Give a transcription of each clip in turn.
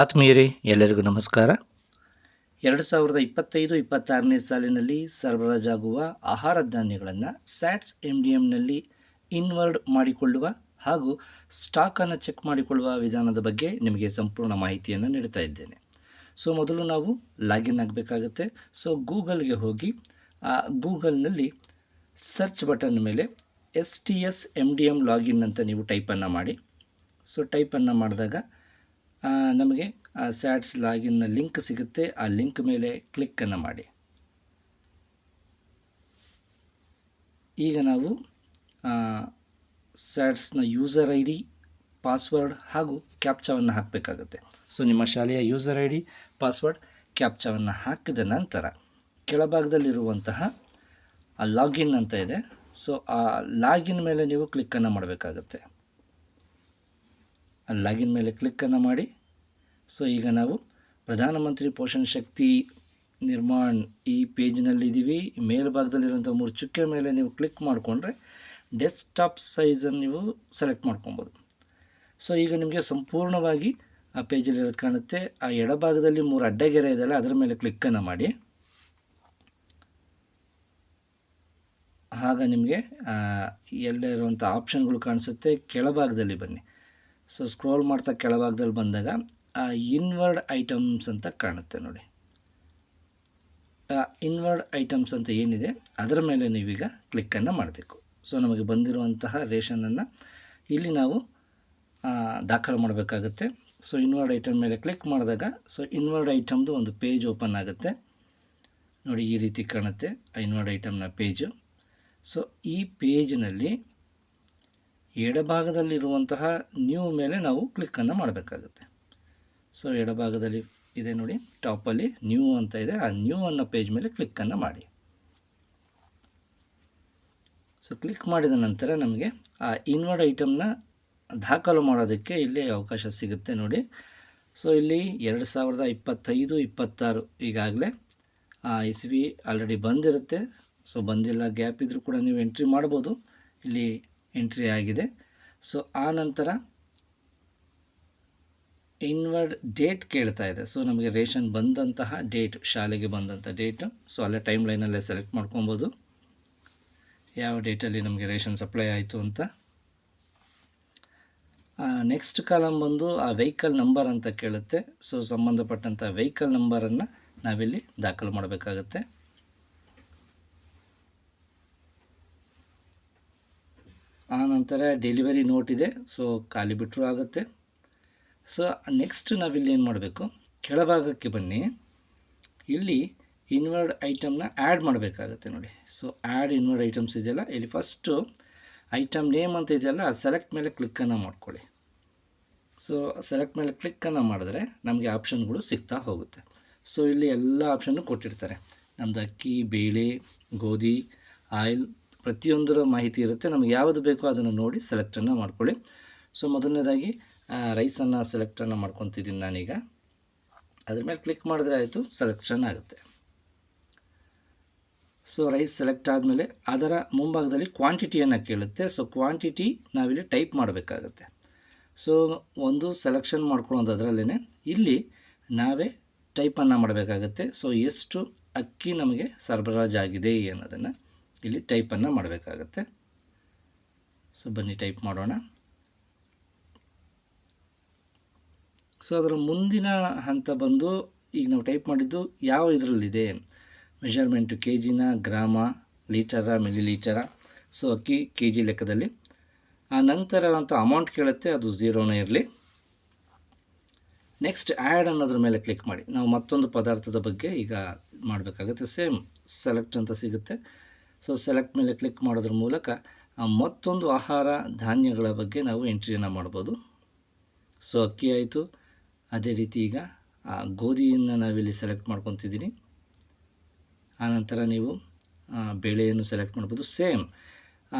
ಆತ್ಮೀಯರೇ, ಎಲ್ಲರಿಗೂ ನಮಸ್ಕಾರ. ಎರಡು ಸಾವಿರದ ಇಪ್ಪತ್ತೈದು, ಇಪ್ಪತ್ತಾರನೇ ಸಾಲಿನಲ್ಲಿ ಸರಬರಾಜಾಗುವ ಆಹಾರ ಧಾನ್ಯಗಳನ್ನು ಸ್ಯಾಟ್ಸ್ ಎಂ ಡಿ ಎಮ್ನಲ್ಲಿ ಇನ್ವರ್ಡ್ ಮಾಡಿಕೊಳ್ಳುವ ಹಾಗೂ ಸ್ಟಾಕನ್ನು ಚೆಕ್ ಮಾಡಿಕೊಳ್ಳುವ ವಿಧಾನದ ಬಗ್ಗೆ ನಿಮಗೆ ಸಂಪೂರ್ಣ ಮಾಹಿತಿಯನ್ನು ನೀಡ್ತಾ ಇದ್ದೇನೆ. ಸೊ ಮೊದಲು ನಾವು ಲಾಗಿನ್ ಆಗಬೇಕಾಗುತ್ತೆ. ಸೊ ಗೂಗಲ್ಗೆ ಹೋಗಿ, ಆ ಗೂಗಲ್ನಲ್ಲಿ ಸರ್ಚ್ ಬಟನ್ ಮೇಲೆ S T S M D M login ಅಂತ ನೀವು ಟೈಪನ್ನು ಮಾಡಿ. ಸೊ ಟೈಪನ್ನು ಮಾಡಿದಾಗ ನಮಗೆ ಸ್ಯಾಟ್ಸ್ ಲಾಗಿನ್ನ ಲಿಂಕ್ ಸಿಗುತ್ತೆ. ಆ ಲಿಂಕ್ ಮೇಲೆ ಕ್ಲಿಕ್ಕನ್ನು ಮಾಡಿ. ಈಗ ನಾವು ಸ್ಯಾಟ್ಸ್ನ ಯೂಸರ್ ಐ ಡಿ ಪಾಸ್ವರ್ಡ್ ಹಾಗೂ ಕ್ಯಾಪ್ಚಾವನ್ನು ಹಾಕಬೇಕಾಗುತ್ತೆ. ಸೊ, ನಿಮ್ಮ ಶಾಲೆಯ ಯೂಸರ್ ಐ ಡಿ ಪಾಸ್ವರ್ಡ್, ಕ್ಯಾಪ್ಚಾವನ್ನು ಹಾಕಿದ ನಂತರ ಕೆಳಭಾಗದಲ್ಲಿರುವಂತಹ ಲಾಗಿನ್ ಅಂತ ಇದೆ. ಸೊ, ಆ ಲಾಗಿನ್ ಮೇಲೆ ನೀವು ಕ್ಲಿಕ್ಕನ್ನು ಮಾಡಬೇಕಾಗುತ್ತೆ. ಲಾಗಿನ್ ಮೇಲೆ ಕ್ಲಿಕ್ಕನ್ನು ಮಾಡಿ. ಸೊ, ಈಗ ನಾವು ಪ್ರಧಾನಮಂತ್ರಿ ಪೋಷಣ ಶಕ್ತಿ ನಿರ್ಮಾಣ್ ಈ ಪೇಜ್ನಲ್ಲಿದ್ದೀವಿ. ಮೇಲ್ಭಾಗದಲ್ಲಿರುವಂಥ ಮೂರು ಚುಕ್ಕೆ ಮೇಲೆ ನೀವು ಕ್ಲಿಕ್ ಮಾಡಿಕೊಂಡ್ರೆ ಡೆಸ್ಕ್ಟಾಪ್ ಸೈಜನ್ನು ನೀವು ಸೆಲೆಕ್ಟ್ ಮಾಡ್ಕೊಬೋದು. ಸೊ, ಈಗ ನಿಮಗೆ ಸಂಪೂರ್ಣವಾಗಿ ಆ ಪೇಜಲ್ಲಿ ಇರೋದು ಕಾಣುತ್ತೆ. ಆ ಎಡಭಾಗದಲ್ಲಿ ಮೂರು ಅಡ್ಡಗೆರೆ ಇದೆಯಲ್ಲ, ಅದರ ಮೇಲೆ ಕ್ಲಿಕ್ಕನ್ನು ಮಾಡಿ. ಆಗ ನಿಮಗೆ ಎಲ್ಲ ಇರುವಂಥ ಆಪ್ಷನ್ಗಳು ಕಾಣಿಸುತ್ತೆ. ಕೆಳಭಾಗದಲ್ಲಿ ಬನ್ನಿ. ಸೊ ಸ್ಕ್ರೋಲ್ ಮಾಡ್ತಾ ಕೆಳಭಾಗದಲ್ಲಿ ಬಂದಾಗ ಇನ್ವರ್ಡ್ ಐಟಮ್ಸ್ ಅಂತ ಕಾಣುತ್ತೆ ನೋಡಿ. ಇನ್ವರ್ಡ್ ಐಟಮ್ಸ್ ಅಂತ ಏನಿದೆ, ಅದರ ಮೇಲೆ ನೀವೀಗ ಕ್ಲಿಕ್ಕನ್ನು ಮಾಡಬೇಕು. ಸೊ ನಮಗೆ ಬಂದಿರುವಂತಹ ರೇಷನನ್ನು ಇಲ್ಲಿ ನಾವು ದಾಖಲು ಮಾಡಬೇಕಾಗುತ್ತೆ. ಸೊ ಇನ್ವರ್ಡ್ ಐಟಮ್ ಮೇಲೆ ಕ್ಲಿಕ್ ಮಾಡಿದಾಗ, ಸೊ ಇನ್ವರ್ಡ್ ಐಟಮ್ದು ಒಂದು ಪೇಜ್ ಓಪನ್ ಆಗುತ್ತೆ. ನೋಡಿ ಈ ರೀತಿ ಕಾಣುತ್ತೆ ಇನ್ವರ್ಡ್ ಐಟಮ್ನ ಪೇಜು ಸೊ ಈ ಪೇಜ್ನಲ್ಲಿ ಎಡಭಾಗದಲ್ಲಿರುವಂತಹ ನ್ಯೂ ಮೇಲೆ ನಾವು ಕ್ಲಿಕ್ಕನ್ನು ಮಾಡಬೇಕಾಗುತ್ತೆ. ಸೊ ಎಡಭಾಗದಲ್ಲಿ ಇದೆ ನೋಡಿ ಟಾಪಲ್ಲಿ ನ್ಯೂ ಅಂತ ಇದೆ. ಆ ನ್ಯೂ ಅನ್ನೋ ಪೇಜ್ ಮೇಲೆ ಕ್ಲಿಕ್ಕನ್ನು ಮಾಡಿ. ಸೊ ಕ್ಲಿಕ್ ಮಾಡಿದ ನಂತರ ನಮಗೆ ಆ ಇನ್ವರ್ಡ್ ಐಟಮ್ನ ದಾಖಲು ಮಾಡೋದಕ್ಕೆ ಇಲ್ಲಿ ಅವಕಾಶ ಸಿಗುತ್ತೆ ನೋಡಿ. ಸೊ ಇಲ್ಲಿ ಎರಡು ಸಾವಿರದ ಇಪ್ಪತ್ತೈದು, ಇಪ್ಪತ್ತಾರು ಈಗಾಗಲೇ ಇಸ್ವಿ ಆಲ್ರೆಡಿ ಬಂದಿರುತ್ತೆ. ಸೊ ಬಂದಿಲ್ಲ ಗ್ಯಾಪ್ ಇದ್ದರೂ ಕೂಡ ನೀವು ಎಂಟ್ರಿ ಮಾಡ್ಬೋದು. ಇಲ್ಲಿ ಎಂಟ್ರಿ ಆಗಿದೆ. ಸೊ ಆ ನಂತರ ಇನ್ವರ್ಡ್ ಡೇಟ್ ಕೇಳ್ತಾ ಇದೆ. ಸೊ ನಮಗೆ ರೇಷನ್ ಬಂದಂತಹ ಡೇಟ್ ಶಾಲೆಗೆ ಬಂದಂಥ ಡೇಟು ಸೊ ಅಲ್ಲೇ ಟೈಮ್ ಲೈನಲ್ಲೇ ಸೆಲೆಕ್ಟ್ ಮಾಡ್ಕೊಬೋದು. ಯಾವ ಡೇಟಲ್ಲಿ ನಮಗೆ ರೇಷನ್ ಸಪ್ಲೈ ಆಯಿತು ಅಂತ. ನೆಕ್ಸ್ಟ್ ಕಾಲಮ್ ಬಂದು ಆ ವೆಹಿಕಲ್ ನಂಬರ್ ಅಂತ ಕೇಳುತ್ತೆ. ಸೊ ಸಂಬಂಧಪಟ್ಟಂಥ ವೆಹಿಕಲ್ ನಂಬರನ್ನು ನಾವಿಲ್ಲಿ ದಾಖಲು ಮಾಡಬೇಕಾಗತ್ತೆ. ಆ ನಂತರ ಡೆಲಿವರಿ ನೋಟ್ ಇದೆ. ಸೊ ಖಾಲಿ ಬಿಟ್ಟರು ಆಗುತ್ತೆ. ಸೊ ನೆಕ್ಸ್ಟ್ ನಾವಿಲ್ಲಿ ಏನು ಮಾಡಬೇಕು? ಕೆಳಭಾಗಕ್ಕೆ ಬನ್ನಿ. ಇಲ್ಲಿ ಇನ್ವರ್ಡ್ ಐಟಮ್ನ ಆ್ಯಡ್ ಮಾಡಬೇಕಾಗತ್ತೆ ನೋಡಿ. ಸೊ ಆ್ಯಡ್ ಇನ್ವರ್ಡ್ ಐಟಮ್ಸ್ ಇದೆಯಲ್ಲ? ಇಲ್ಲಿ ಫಸ್ಟು ಐಟಮ್ ನೇಮ್ ಅಂತ ಇದೆಯಲ್ಲ? ಸೆಲೆಕ್ಟ್ ಮೇಲೆ ಕ್ಲಿಕ್ಕನ್ನು ಮಾಡ್ಕೊಳ್ಳಿ. ಸೊ ಸೆಲೆಕ್ಟ್ ಮೇಲೆ ಕ್ಲಿಕ್ಕನ್ನು ಮಾಡಿದ್ರೆ ನಮಗೆ ಆಪ್ಷನ್ಗಳು ಸಿಗ್ತಾ ಹೋಗುತ್ತೆ. ಸೊ ಇಲ್ಲಿ ಎಲ್ಲ ಆಪ್ಷನ್ನು ಕೊಟ್ಟಿರ್ತಾರೆ. ನಮ್ಮದು ಅಕ್ಕಿ, ಬೇಳೆ, ಗೋಧಿ, ಆಯಿಲ್ ಪ್ರತಿಯೊಂದರ ಮಾಹಿತಿ ಇರುತ್ತೆ. ನಮಗೆ ಯಾವುದು ಬೇಕೋ ಅದನ್ನು ನೋಡಿ ಸೆಲೆಕ್ಟನ್ನು ಮಾಡ್ಕೊಳ್ಳಿ. ಸೊ, ಮೊದಲನೇದಾಗಿ ರೈಸನ್ನು ಸೆಲೆಕ್ಟನ್ನು ಮಾಡ್ಕೊತಿದ್ದೀನಿ ನಾನೀಗ. ಅದ್ರ ಮೇಲೆ ಕ್ಲಿಕ್ ಮಾಡಿದ್ರೆ ಆಯಿತು, ಸೆಲೆಕ್ಷನ್ ಆಗುತ್ತೆ. ಸೊ, ರೈಸ್ ಸೆಲೆಕ್ಟ್ ಆದಮೇಲೆ ಅದರ ಮುಂಭಾಗದಲ್ಲಿ ಕ್ವಾಂಟಿಟಿಯನ್ನು ಕೇಳುತ್ತೆ. ಸೊ, ಕ್ವಾಂಟಿಟಿ ನಾವಿಲ್ಲಿ ಟೈಪ್ ಮಾಡಬೇಕಾಗತ್ತೆ. ಸೊ, ಒಂದು ಸೆಲೆಕ್ಷನ್ ಮಾಡ್ಕೊಳ್ಳೋದು ಅದರಲ್ಲೇ ಇಲ್ಲಿ ನಾವೇ ಟೈಪನ್ನು ಮಾಡಬೇಕಾಗತ್ತೆ. ಸೊ, ಎಷ್ಟು ಅಕ್ಕಿ ನಮಗೆ ಸರಬರಾಜಾಗಿದೆ ಅನ್ನೋದನ್ನು. ಇಲ್ಲಿ ಟೈಪನ್ನು ಮಾಡಬೇಕಾಗತ್ತೆ. ಸೊ ಬನ್ನಿ ಟೈಪ್ ಮಾಡೋಣ. ಸೊ ಅದರ ಮುಂದಿನ ಹಂತ ಬಂದು ಈಗ ನಾವು ಟೈಪ್ ಮಾಡಿದ್ದು ಯಾವ ಇದರಲ್ಲಿದೆ? ಮೆಷರ್ಮೆಂಟು ಕೆ ಜಿನ ಗ್ರಾಮ ಲೀಟರ ಮಿಲಿ ಲೀಟರ ಸೊ ಅಕ್ಕಿ ಕೆ ಜಿ ಲೆಕ್ಕದಲ್ಲಿ. ಆ ನಂತರ ಅಂತ ಅಮೌಂಟ್ ಕೇಳುತ್ತೆ, ಅದು ಝೀರೋನೇ ಇರಲಿ. ನೆಕ್ಸ್ಟ್ ಆ್ಯಡ್ ಅನ್ನೋದ್ರ ಮೇಲೆ ಕ್ಲಿಕ್ ಮಾಡಿ. ನಾವು ಮತ್ತೊಂದು ಪದಾರ್ಥದ ಬಗ್ಗೆ ಈಗ ಮಾಡಬೇಕಾಗುತ್ತೆ. ಸೇಮ್ ಸೆಲೆಕ್ಟ್ ಅಂತ ಸಿಗುತ್ತೆ. ಸೊ ಸೆಲೆಕ್ಟ್ ಮೇಲೆ ಕ್ಲಿಕ್ ಮಾಡೋದ್ರ ಮೂಲಕ ಮತ್ತೊಂದು ಆಹಾರ ಧಾನ್ಯಗಳ ಬಗ್ಗೆ ನಾವು ಎಂಟ್ರಿಯನ್ನು ಮಾಡ್ಬೋದು. ಸೊ ಅಕ್ಕಿ ಆಯಿತು. ಅದೇ ರೀತಿ ಈಗ, ಆ, ಗೋಧಿಯನ್ನು ನಾವಿಲ್ಲಿ ಸೆಲೆಕ್ಟ್ ಮಾಡ್ಕೊತಿದ್ದೀನಿ ಆನಂತರ ನೀವು ಬೇಳೆಯನ್ನು ಸೆಲೆಕ್ಟ್ ಮಾಡ್ಬೋದು. ಸೇಮ್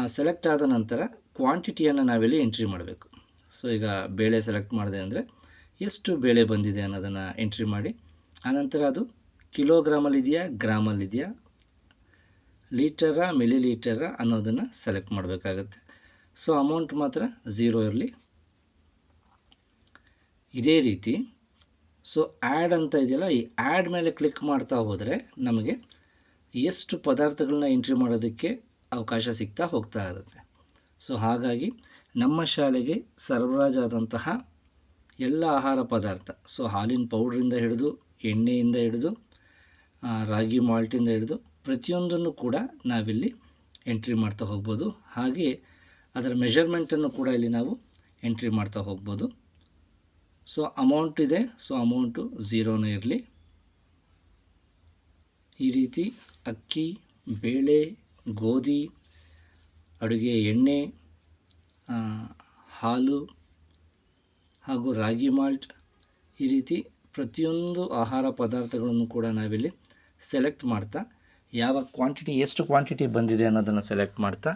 ಸೆಲೆಕ್ಟ್ ಆದ ನಂತರ ಕ್ವಾಂಟಿಟಿಯನ್ನು ನಾವಿಲ್ಲಿ ಎಂಟ್ರಿ ಮಾಡಬೇಕು. ಸೊ ಈಗ ಬೇಳೆ ಸೆಲೆಕ್ಟ್ ಮಾಡಿದೆ ಅಂದರೆ ಎಷ್ಟು ಬೇಳೆ ಬಂದಿದೆ ಅನ್ನೋದನ್ನು ಎಂಟ್ರಿ ಮಾಡಿ. ಆನಂತರ ಅದು ಕಿಲೋಗ್ರಾಮಲ್ಲಿದೆಯಾ, ಗ್ರಾಮಲ್ಲಿದೆಯಾ? ಲೀಟರ ಮಿಲಿ ಲೀಟರ ಅನ್ನೋದನ್ನು ಸೆಲೆಕ್ಟ್ ಮಾಡಬೇಕಾಗತ್ತೆ. ಸೊ ಅಮೌಂಟ್ ಮಾತ್ರ ಝೀರೋ ಇರಲಿ. ಇದೇ ರೀತಿ. ಸೊ ಆ್ಯಡ್ ಅಂತ ಇದೆಯಲ್ಲ, ಈ ಆ್ಯಡ್ ಮೇಲೆ ಕ್ಲಿಕ್ ಮಾಡ್ತಾ ಹೋದರೆ ನಮಗೆ ಎಷ್ಟು ಪದಾರ್ಥಗಳನ್ನ ಎಂಟ್ರಿ ಮಾಡೋದಕ್ಕೆ ಅವಕಾಶ ಸಿಗ್ತಾ ಹೋಗ್ತಾ ಇರುತ್ತೆ. ಸೊ ಹಾಗಾಗಿ ನಮ್ಮ ಶಾಲೆಗೆ ಸರಬರಾಜಾದಂತಹ ಎಲ್ಲ ಆಹಾರ ಪದಾರ್ಥ ಸೊ ಹಾಲಿನ ಪೌಡ್ರಿಂದ ಹಿಡಿದು, ಎಣ್ಣೆಯಿಂದ ಹಿಡಿದು ರಾಗಿ ಮಾಲ್ಟಿಂದ ಹಿಡಿದು ಪ್ರತಿಯೊಂದನ್ನು ಕೂಡ ನಾವಿಲ್ಲಿ ಎಂಟ್ರಿ ಮಾಡ್ತಾ ಹೋಗ್ಬೋದು. ಹಾಗೆಯೇ ಅದರ ಮೆಷರ್ಮೆಂಟನ್ನು ಕೂಡ ಇಲ್ಲಿ ನಾವು ಎಂಟ್ರಿ ಮಾಡ್ತಾ ಹೋಗ್ಬೋದು. ಸೊ ಅಮೌಂಟ್ ಇದೆ. ಸೊ ಅಮೌಂಟು ಝೀರೋನೇ ಇರಲಿ. ಈ ರೀತಿ ಅಕ್ಕಿ, ಬೇಳೆ, ಗೋಧಿ, ಅಡುಗೆ ಎಣ್ಣೆ ಹಾಲು ಹಾಗೂ ರಾಗಿ ಮಾಲ್ಟ್ ಈ ರೀತಿ ಪ್ರತಿಯೊಂದು ಆಹಾರ ಪದಾರ್ಥಗಳನ್ನು ಕೂಡ ನಾವಿಲ್ಲಿ ಸೆಲೆಕ್ಟ್ ಮಾಡ್ತಾ ಯಾವ ಕ್ವಾಂಟಿಟಿ ಎಷ್ಟು ಕ್ವಾಂಟಿಟಿ ಬಂದಿದೆ ಅನ್ನೋದನ್ನು ಸೆಲೆಕ್ಟ್ ಮಾಡ್ತಾ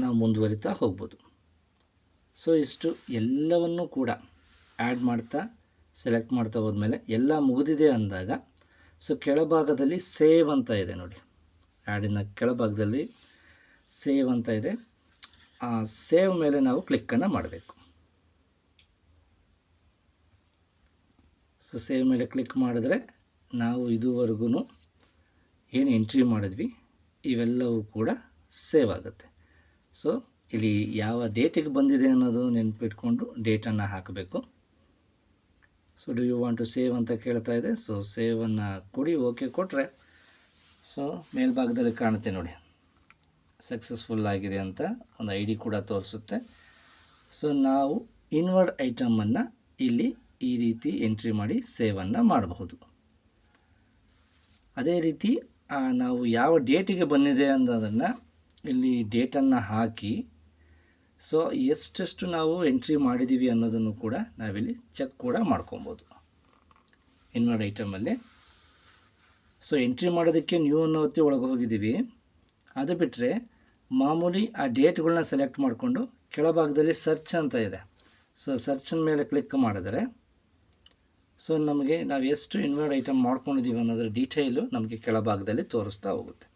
ನಾವು ಮುಂದುವರಿತಾ ಹೋಗ್ಬೋದು. ಸೊ ಇಷ್ಟು ಎಲ್ಲವನ್ನೂ ಕೂಡ ಆ್ಯಡ್ ಮಾಡ್ತಾ ಸೆಲೆಕ್ಟ್ ಮಾಡ್ತಾ ಹೋದ್ಮೇಲೆ ಎಲ್ಲ ಮುಗಿದಿದೆ ಅಂದಾಗ ಸೊ ಕೆಳಭಾಗದಲ್ಲಿ ಸೇವ್ ಅಂತ ಇದೆ ನೋಡಿ. ಆ್ಯಡಿನ ಕೆಳಭಾಗದಲ್ಲಿ ಸೇವ್ ಅಂತ ಇದೆ. ಆ ಸೇವ್ ಮೇಲೆ ನಾವು ಕ್ಲಿಕ್ಕನ್ನು ಮಾಡಬೇಕು. ಸೊ ಸೇವ್ ಮೇಲೆ ಕ್ಲಿಕ್ ಮಾಡಿದ್ರೆ ನಾವು ಇದುವರೆಗೂ ಏನು ಎಂಟ್ರಿ ಮಾಡಿದ್ವಿ, ಇವೆಲ್ಲವೂ ಕೂಡ ಸೇವ್ ಆಗುತ್ತೆ. ಸೊ ಇಲ್ಲಿ ಯಾವ ಡೇಟಿಗೆ ಬಂದಿದೆ ಅನ್ನೋದು ನೆನಪಿಟ್ಕೊಂಡು ಡೇಟನ್ನು ಹಾಕಬೇಕು. So do you want to save ಅಂತ ಕೇಳ್ತಾ ಇದೆ. ಸೊ ಸೇವನ್ನು ಕೊಡಿ ಓಕೆ ಕೊಟ್ಟರೆ ಸೊ ಮೇಲ್ಭಾಗದಲ್ಲಿ ಕಾಣುತ್ತೆ ನೋಡಿ. ಸಕ್ಸಸ್ಫುಲ್ ಆಗಿದೆ ಅಂತ ಒಂದು ಐ ಡಿ ಕೂಡ ತೋರಿಸುತ್ತೆ. ಸೊ ನಾವು ಇನ್ವರ್ಡ್ ಐಟಮನ್ನು ಇಲ್ಲಿ ಈ ರೀತಿ ಎಂಟ್ರಿ ಮಾಡಿ ಸೇವನ್ನು ಮಾಡಬಹುದು. ಅದೇ ರೀತಿ ನಾವು ಯಾವ ಡೇಟಿಗೆ ಬಂದಿದೆ ಅನ್ನೋದನ್ನು ಇಲ್ಲಿ ಡೇಟನ್ನು ಹಾಕಿ, ಸೊ ಎಷ್ಟೆಷ್ಟು ನಾವು ಎಂಟ್ರಿ ಮಾಡಿದ್ದೀವಿ ಅನ್ನೋದನ್ನು ಕೂಡ ನಾವಿಲ್ಲಿ ಚೆಕ್ ಕೂಡ ಮಾಡ್ಕೊಬೋದು. ಇನ್ವರ್ಡ್ ಐಟಮಲ್ಲಿ. ಸೊ ಎಂಟ್ರಿ ಮಾಡೋದಕ್ಕೆ ನ್ಯೂ ಅನ್ನೋ ಒಳಗೆ ಹೋಗಿದ್ದೀವಿ. ಅದು ಬಿಟ್ಟರೆ ಮಾಮೂಲಿ ಆ ಡೇಟ್ಗಳನ್ನ ಸೆಲೆಕ್ಟ್ ಮಾಡಿಕೊಂಡು ಕೆಳಭಾಗದಲ್ಲಿ ಸರ್ಚ್ ಅಂತ ಇದೆ. ಸೊ ಸರ್ಚಿನ ಮೇಲೆ ಕ್ಲಿಕ್ ಮಾಡಿದರೆ ಸೊ ನಮಗೆ ನಾವು ಎಷ್ಟು ಇನ್ವರ್ಡ್ ಐಟಮ್ ಮಾಡ್ಕೊಂಡಿದ್ದೀವಿ ಅನ್ನೋದ್ರ ಡೀಟೇಲು ನಮಗೆ ಕೆಳಭಾಗದಲ್ಲಿ ತೋರಿಸ್ತಾ ಹೋಗುತ್ತೆ.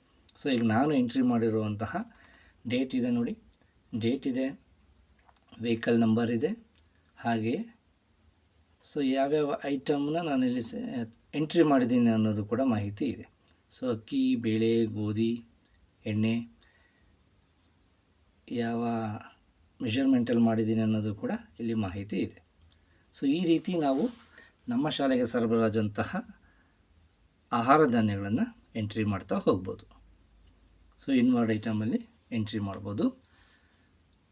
ಸೊ ಈಗ ನಾನು ಎಂಟ್ರಿ ಮಾಡಿರುವಂತಹ ಡೇಟ್ ಇದೆ ನೋಡಿ. ಡೇಟ್ ಇದೆ ವೆಹಿಕಲ್ ನಂಬರ್ ಇದೆ, ಹಾಗೆ ಸೊ ಯಾವ್ಯಾವ ಐಟಮ್ನ ನಾನು ಇಲ್ಲಿ ಎಂಟ್ರಿ ಮಾಡಿದ್ದೀನಿ ಅನ್ನೋದು ಕೂಡ ಮಾಹಿತಿ ಇದೆ. ಸೊ ಅಕ್ಕಿ, ಬೇಳೆ, ಗೋಧಿ, ಎಣ್ಣೆ, ಯಾವ ಮೆಷರ್ಮೆಂಟಲ್ಲಿ ಮಾಡಿದ್ದೀನಿ ಅನ್ನೋದು ಕೂಡ ಇಲ್ಲಿ ಮಾಹಿತಿ ಇದೆ. ಸೊ ಈ ರೀತಿ ನಾವು ನಮ್ಮ ಶಾಲೆಗೆ ಸರಬರಾಜಂತಹ ಆಹಾರ ಧಾನ್ಯಗಳನ್ನು ಎಂಟ್ರಿ ಮಾಡ್ತಾ ಹೋಗ್ಬೋದು. ಸೊ ಇನ್ವರ್ಡ್ ಐಟಮಲ್ಲಿ ಎಂಟ್ರಿ ಮಾಡ್ಬೋದು.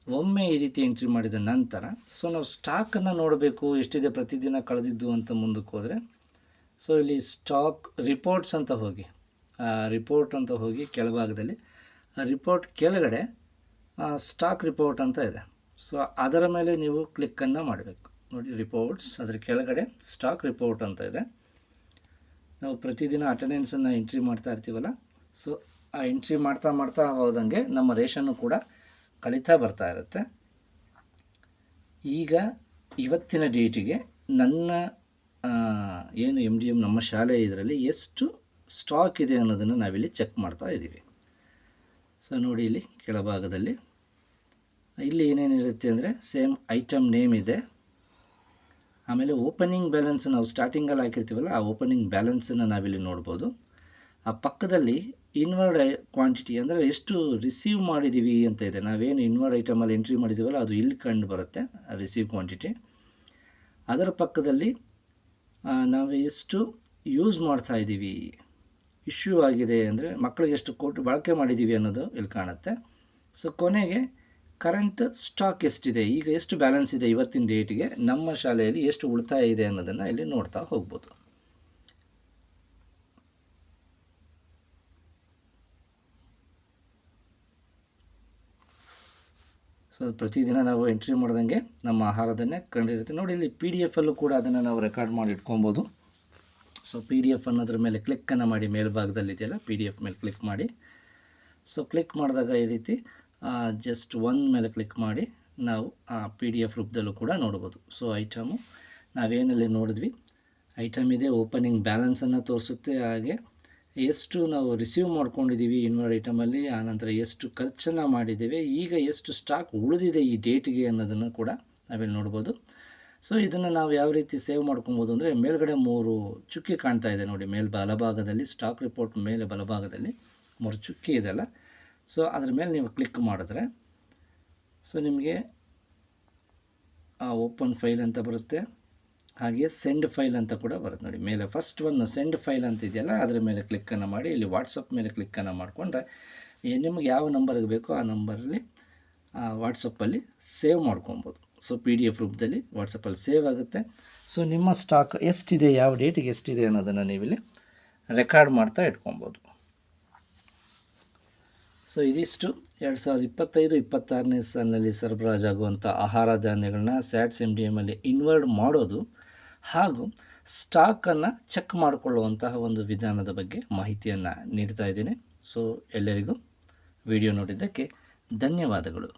ಒಮ್ಮೆ ಈ ರೀತಿ ಎಂಟ್ರಿ ಮಾಡಿದ ನಂತರ ಸೊ ನಾವು ಸ್ಟಾಕನ್ನು ನೋಡಬೇಕು, ಎಷ್ಟಿದೆ ಪ್ರತಿದಿನ ಕಳೆದಿದ್ದು ಅಂತ ಮುಂದಕ್ಕೆ ಹೋದರೆ ಸೊ ಇಲ್ಲಿ ಸ್ಟಾಕ್ ರಿಪೋರ್ಟ್ಸ್ ಅಂತ ಹೋಗಿ ರಿಪೋರ್ಟ್ ಅಂತ ಹೋಗಿ ಕೆಳಭಾಗದಲ್ಲಿ, ಆ ರಿಪೋರ್ಟ್ ಕೆಳಗಡೆ ಸ್ಟಾಕ್ ರಿಪೋರ್ಟ್ ಅಂತ ಇದೆ. ಸೊ ಅದರ ಮೇಲೆ ನೀವು ಕ್ಲಿಕ್ಕನ್ನು ಮಾಡಬೇಕು. ನೋಡಿ ರಿಪೋರ್ಟ್ಸ್ ಅದರ ಕೆಳಗಡೆ ಸ್ಟಾಕ್ ರಿಪೋರ್ಟ್ ಅಂತ ಇದೆ. ನಾವು ಪ್ರತಿದಿನ ಅಟೆಂಡೆನ್ಸನ್ನು ಎಂಟ್ರಿ ಮಾಡ್ತಾ ಇರ್ತೀವಲ್ಲ ಸೊ ಆ ಎಂಟ್ರಿ ಮಾಡ್ತಾ ಮಾಡ್ತಾ ಹೋದಂಗೆ ನಮ್ಮ ರೇಷನ್ನು ಕೂಡ ಕಳೀತಾ ಬರ್ತಾ ಇರುತ್ತೆ. ಈಗ ಇವತ್ತಿನ ಡೇಟಿಗೆ ನನ್ನ ಏನು ಎಂ ಡಿ ಎಂ ನಮ್ಮ ಶಾಲೆ ಇದರಲ್ಲಿ ಎಷ್ಟು ಸ್ಟಾಕ್ ಇದೆ ಅನ್ನೋದನ್ನು ನಾವಿಲ್ಲಿ ಚೆಕ್ ಮಾಡ್ತಾ ಇದ್ದೀವಿ. ಸೊ ನೋಡಿ ಇಲ್ಲಿ ಕೆಳಭಾಗದಲ್ಲಿ, ಇಲ್ಲಿ ಏನೇನಿರುತ್ತೆ ಅಂದರೆ ಸೇಮ್ ಐಟಮ್ ನೇಮ್ ಇದೆ. ಆಮೇಲೆ ಓಪನಿಂಗ್ ಬ್ಯಾಲೆನ್ಸ್ ನಾವು ಸ್ಟಾರ್ಟಿಂಗಲ್ಲಿ ಹಾಕಿರ್ತೀವಲ್ಲ, ಆ ಓಪನಿಂಗ್ ಬ್ಯಾಲೆನ್ಸನ್ನು ನಾವಿಲ್ಲಿ ನೋಡ್ಬೋದು. ಆ ಪಕ್ಕದಲ್ಲಿ ಇನ್ವರ್ಡ್ ಕ್ವಾಂಟಿಟಿ ಅಂದರೆ ಎಷ್ಟು ರಿಸೀವ್ ಮಾಡಿದ್ದೀವಿ ಅಂತ ಇದೆ. ನಾವೇನು ಇನ್ವರ್ಡ್ ಐಟಮಲ್ಲಿ ಎಂಟ್ರಿ ಮಾಡಿದ್ದೀವಲ್ಲ ಅದು ಇಲ್ಲಿ ಕಂಡು ಬರುತ್ತೆ ರಿಸೀವ್ ಕ್ವಾಂಟಿಟಿ ಅದರ ಪಕ್ಕದಲ್ಲಿ ನಾವು ಎಷ್ಟು ಯೂಸ್ ಮಾಡ್ತಾ ಇದ್ದೀವಿ ಇಶ್ಯೂ ಆಗಿದೆ ಅಂದರೆ ಮಕ್ಕಳಿಗೆ ಎಷ್ಟು ಕೊಟ್ಟು ಬಳಕೆ ಮಾಡಿದ್ದೀವಿ ಅನ್ನೋದು ಇಲ್ಲಿ ಕಾಣುತ್ತೆ. ಸೊ ಕೊನೆಗೆ ಕರೆಂಟ್ ಸ್ಟಾಕ್ ಎಷ್ಟಿದೆ? ಈಗ ಎಷ್ಟು ಬ್ಯಾಲೆನ್ಸ್ ಇದೆ ಇವತ್ತಿನ ಡೇಟಿಗೆ ನಮ್ಮ ಶಾಲೆಯಲ್ಲಿ ಎಷ್ಟು ಉಳಿತಾಯ ಇದೆ ಅನ್ನೋದನ್ನು ಇಲ್ಲಿ ನೋಡ್ತಾ ಹೋಗ್ಬೋದು. ಸೊ ಪ್ರತಿದಿನ ನಾವು ಎಂಟ್ರಿ ಮಾಡ್ದಂಗೆ ನಮ್ಮ ಆಹಾರದನ್ನೇ ಕಂಡಿರುತ್ತೆ. ನೋಡಿ, ಇಲ್ಲಿ ಪಿ ಡಿ ಎಫಲ್ಲೂ ಕೂಡ ಅದನ್ನು ನಾವು ರೆಕಾರ್ಡ್ ಮಾಡಿ ಇಟ್ಕೊಬೋದು. ಸೊ ಪಿ ಡಿ ಎಫ್ ಅನ್ನೋದ್ರ ಮೇಲೆ ಕ್ಲಿಕ್ಕನ್ನು ಮಾಡಿ ಮೇಲ್ಭಾಗದಲ್ಲಿ ಇದೆಯಲ್ಲ? ಪಿ ಡಿ ಎಫ್ ಮೇಲೆ ಕ್ಲಿಕ್ ಮಾಡಿ. ಸೊ ಕ್ಲಿಕ್ ಮಾಡಿದಾಗ ಈ ರೀತಿ ಜಸ್ಟ್ ಒನ್ ಮೇಲೆ ಕ್ಲಿಕ್ ಮಾಡಿ ನಾವು ಆ ಪಿ ಡಿ ಎಫ್ ರೂಪದಲ್ಲೂ ಕೂಡ ನೋಡ್ಬೋದು. ಸೊ ಐಟಮು ನಾವೇನಲ್ಲಿ ನೋಡಿದ್ವಿ? ಐಟಮ್ ಇದೆ ಓಪನಿಂಗ್ ಬ್ಯಾಲೆನ್ಸನ್ನು ತೋರಿಸುತ್ತೆ ಹಾಗೆ. ಎಷ್ಟು ನಾವು ರಿಸೀವ್ ಮಾಡ್ಕೊಂಡಿದ್ದೀವಿ ಇನ್ವರ್ಡ್ ಐಟಮಲ್ಲಿ ಆನಂತರ ಎಷ್ಟು ಖರ್ಚನ್ನು ಮಾಡಿದ್ದೇವೆ, ಈಗ ಎಷ್ಟು ಸ್ಟಾಕ್ ಉಳಿದಿದೆ ಈ ಡೇಟ್ಗೆ ಅನ್ನೋದನ್ನು ಕೂಡ ನಾವಿಲ್ಲಿ ನೋಡ್ಬೋದು. ಸೊ ಇದನ್ನು ನಾವು ಯಾವ ರೀತಿ ಸೇವ್ ಮಾಡ್ಕೊಬೋದು ಅಂದರೆ ಮೇಲ್ಗಡೆ ಮೂರು ಚುಕ್ಕಿ ಕಾಣ್ತಾ ಇದೆ ನೋಡಿ, ಮೇಲ್ ಬಲಭಾಗದಲ್ಲಿ ಸ್ಟಾಕ್ ರಿಪೋರ್ಟ್ ಮೇಲೆ ಬಲಭಾಗದಲ್ಲಿ ಮೂರು ಚುಕ್ಕಿ ಇದೆಲ್ಲ ಸೊ ಅದ್ರ ಮೇಲೆ ನೀವು ಕ್ಲಿಕ್ ಮಾಡಿದ್ರೆ ಸೊ ನಿಮಗೆ ಓಪನ್ ಫೈಲ್ ಅಂತ ಬರುತ್ತೆ. ಹಾಗೆಯೇ ಸೆಂಡ್ ಫೈಲ್ ಅಂತ ಕೂಡ ಬರುತ್ತೆ ನೋಡಿ. ಮೇಲೆ ಫಸ್ಟ್ ಒನ್ ಸೆಂಡ್ ಫೈಲ್ ಅಂತ ಇದೆಯಲ್ಲ, ಅದರ ಮೇಲೆ ಕ್ಲಿಕ್ಕನ್ನು ಮಾಡಿ, ಇಲ್ಲಿ ವಾಟ್ಸಪ್ ಮೇಲೆ ಕ್ಲಿಕ್ಕನ್ನು ಮಾಡಿಕೊಂಡ್ರೆ ನಿಮಗೆ ಯಾವ ನಂಬರ್ಗೆ ಬೇಕೋ ಆ ನಂಬರಲ್ಲಿ ವಾಟ್ಸಪ್ಪಲ್ಲಿ ಸೇವ್ ಮಾಡ್ಕೊಬೋದು ಸೊ ಪಿ ಡಿ ಎಫ್ ರೂಪದಲ್ಲಿ ವಾಟ್ಸಪ್ಪಲ್ಲಿ ಸೇವ್ ಆಗುತ್ತೆ. ಸೊ ನಿಮ್ಮ ಸ್ಟಾಕ್ ಎಷ್ಟಿದೆ, ಯಾವ ಡೇಟಿಗೆ ಎಷ್ಟಿದೆ ಅನ್ನೋದನ್ನು ನೀವಿಲ್ಲಿ ರೆಕಾರ್ಡ್ ಮಾಡ್ತಾ ಇಟ್ಕೊಬೋದು. ಸೊ ಇದಿಷ್ಟು ಎರಡು ಸಾವಿರದ ಇಪ್ಪತ್ತೈದು, ಇಪ್ಪತ್ತಾರನೇ ಸಾಲಿನಲ್ಲಿ ಸರಬರಾಜಾಗುವಂಥ ಆಹಾರ ಧಾನ್ಯಗಳನ್ನ ಸ್ಯಾಟ್ಸ್ ಎಂ ಡಿ ಎಮ್ಮಲ್ಲಿ ಇನ್ವರ್ಟ್ ಮಾಡೋದು ಹಾಗೂ ಸ್ಟಾಕನ್ನು ಚೆಕ್ ಮಾಡಿಕೊಳ್ಳುವಂತಹ ಒಂದು ವಿಧಾನದ ಬಗ್ಗೆ ಮಾಹಿತಿಯನ್ನು ನೀಡ್ತಾ ಇದ್ದೀನಿ. ಸೊ ಎಲ್ಲರಿಗೂ ವಿಡಿಯೋ ನೋಡಿದ್ದಕ್ಕೆ ಧನ್ಯವಾದಗಳು.